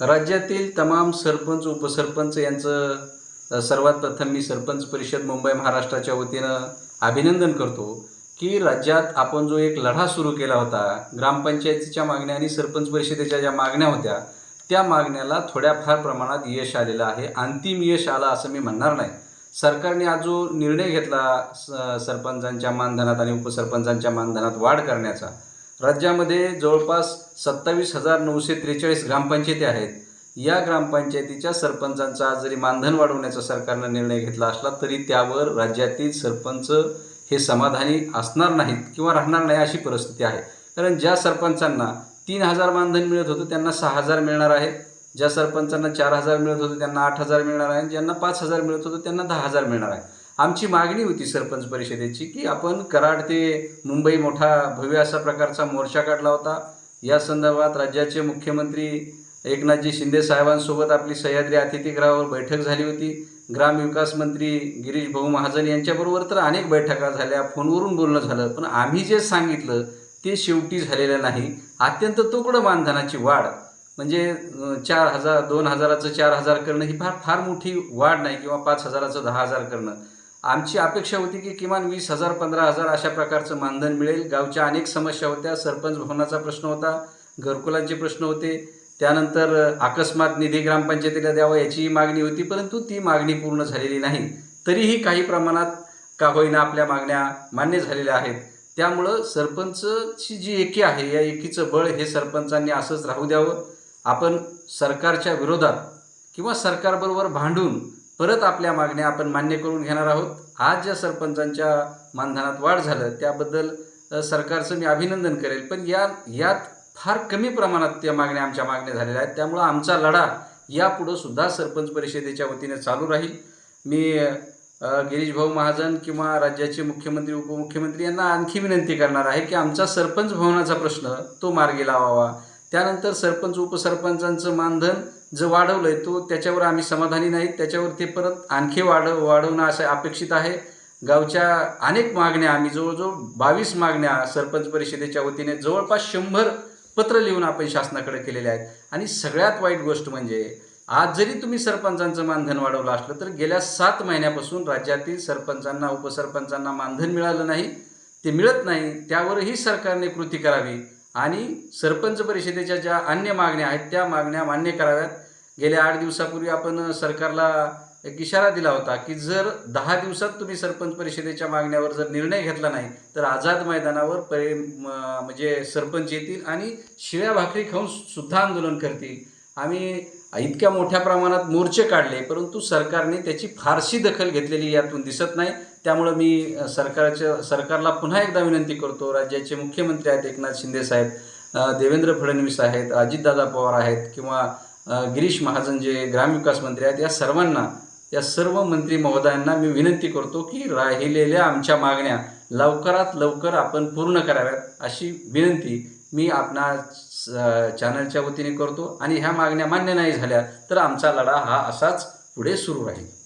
राज्यातील तमाम सरपंच उपसरपंच यांचं सर्वात प्रथम मी सरपंच परिषद मुंबई महाराष्ट्राच्या वतीनं अभिनंदन करतो की राज्यात आपण जो एक लढा सुरू केला होता ग्रामपंचायतीच्या मागण्या आणि सरपंच परिषदेच्या ज्या मागण्या होत्या त्या मागण्याला थोड्याफार प्रमाणात यश आलेलं आहे. अंतिम यश आलं असं मी म्हणणार नाही. सरकारने आज जो निर्णय घेतला स- सरपंचांच्या मानधनात आणि उपसरपंचांच्या मानधनात वाढ करण्याचा राज्यामध्ये जवळपास सत्तावीस हजार नऊशे त्रेचाळीस ग्रामपंचायती आहेत. या ग्रामपंचायतीच्या सरपंचांचा आज जरी मानधन वाढवण्याचा सरकारनं निर्णय घेतला असला तरी त्यावर राज्यातील सरपंच हे समाधानी असणार नाहीत किंवा राहणार नाही अशी परिस्थिती आहे. कारण ज्या सरपंचांना तीन हजार मानधन मिळत होतं त्यांना सहा हजार मिळणार आहे. ज्या सरपंचांना चार हजार मिळत होतं त्यांना आठ हजार मिळणार आहे. ज्यांना पाच हजार मिळत होतं त्यांना दहा हजार मिळणार आहे. आमची मागणी होती सरपंच परिषदेची की आपण कराड ते मुंबई मोठा भव्य असा प्रकारचा मोर्चा काढला होता. या संदर्भात राज्याचे मुख्यमंत्री एकनाथजी शिंदे साहेबांसोबत आपली सह्याद्री अतिथीगृहावर बैठक झाली होती. ग्रामविकास मंत्री गिरीश भाऊ महाजन यांच्याबरोबर तर अनेक बैठका झाल्या. फोनवरून बोलणं झालं पण आम्ही जे सांगितलं ते शेवटी झालेलं नाही. अत्यंत तुकडं मानधनाची वाढ म्हणजे चार हजार दोन हजाराचं चार हजार करणं ही फार फार मोठी वाढ नाही किंवा पाच हजाराचं दहा हजार करणं. आमची अपेक्षा होती की किमान वीस हजार पंधरा हजार अशा प्रकारचं मानधन मिळेल. गावच्या अनेक समस्या होत्या. सरपंच भवनाचा प्रश्न होता घरकुलांचे प्रश्न होते. त्यानंतर अकस्मात निधी ग्रामपंचायतीला द्यावा याचीही मागणी होती परंतु ती मागणी पूर्ण झालेली नाही. तरीही काही प्रमाणात का होईना आपल्या मागण्या मान्य झालेल्या आहेत. त्यामुळं सरपंचची जी एकी आहे या एकीचं बळ हे सरपंचांनी असंच राहू द्यावं. आपण सरकारच्या विरोधात किंवा सरकारबरोबर भांडून परत आपल्या मागण्या आपण मान्य करून घेणार आहोत. आज ज्या सरपंचांच्या मानधनात वाढ झालं त्याबद्दल सरकारचं मी अभिनंदन करेल. पण या यात फार कमी प्रमाणात त्या मागण्या आमच्या मागण्या झालेल्या आहेत. त्यामुळं आमचा लढा यापुढं सुद्धा सरपंच परिषदेच्या वतीने चालू राहील. मी गिरीश भाऊ महाजन किंवा राज्याचे मुख्यमंत्री उपमुख्यमंत्री यांना आणखी विनंती करणार आहे की आमचा सरपंच भवनाचा प्रश्न तो मार्गी लावावा. त्यानंतर सरपंच उपसरपंचांचं मानधन जे आहे तो त्याच्यावर आम्ही समाधानी नाहीत त्याच्यावर ते परत आणखी वाढव वाढवणं असं अपेक्षित आहे. गावच्या अनेक मागण्या आम्ही जवळजवळ बावीस मागण्या सरपंच परिषदेच्या वतीने जवळपास शंभर पत्र लिहून आपण शासनाकडे केलेले आहेत. आणि सगळ्यात वाईट गोष्ट म्हणजे आज जरी तुम्ही सरपंचांचं मानधन वाढवलं असलं तर गेल्या सात महिन्यापासून राज्यातील सरपंचांना उपसरपंचांना मानधन मिळालं नाही. ते मिळत नाही. त्यावरही सरकारने कृती करावी. आणि सरपंच परिषदेच्या ज्या अन्य मागण्या आहेत त्या मागण्या मान्य कराव्यात. गेल्या आठ दिवसापूर्वी आपण सरकारला एक इशारा दिला होता की जर दहा दिवसात तुम्ही सरपंच परिषदेच्या मागण्यावर जर निर्णय घेतला नाही तर आझाद मैदानावर परि म्हणजे सरपंच येतील आणि शिव्या भाकरी खाऊन सुद्धा आंदोलन करतील. आम्ही इतक्या मोठ्या प्रमाणात मोर्चे काढले परंतु सरकारने त्याची फारशी दखल घेतलेली यातून दिसत नाही. त्यामुळं मी सरकारच्या सरकारला पुन्हा एकदा विनंती करतो राज्याचे मुख्यमंत्री आहेत एकनाथ शिंदे साहेब देवेंद्र फडणवीस आहेत अजितदादा पवार आहेत किंवा गिरीश महाजन जे ग्रामविकास मंत्री आहेत या सर्वांना या सर्व मंत्री महोदयांना मी विनंती करतो की राहिलेल्या आमच्या मागण्या लवकरात लवकर आपण पूर्ण कराव्यात अशी विनंती मी आपणा स- चॅनलच्या वतीने करतो. आणि ह्या मागण्या मान्य नाही झाल्या तर आमचा लढा हा असाच पुढे सुरू राहील.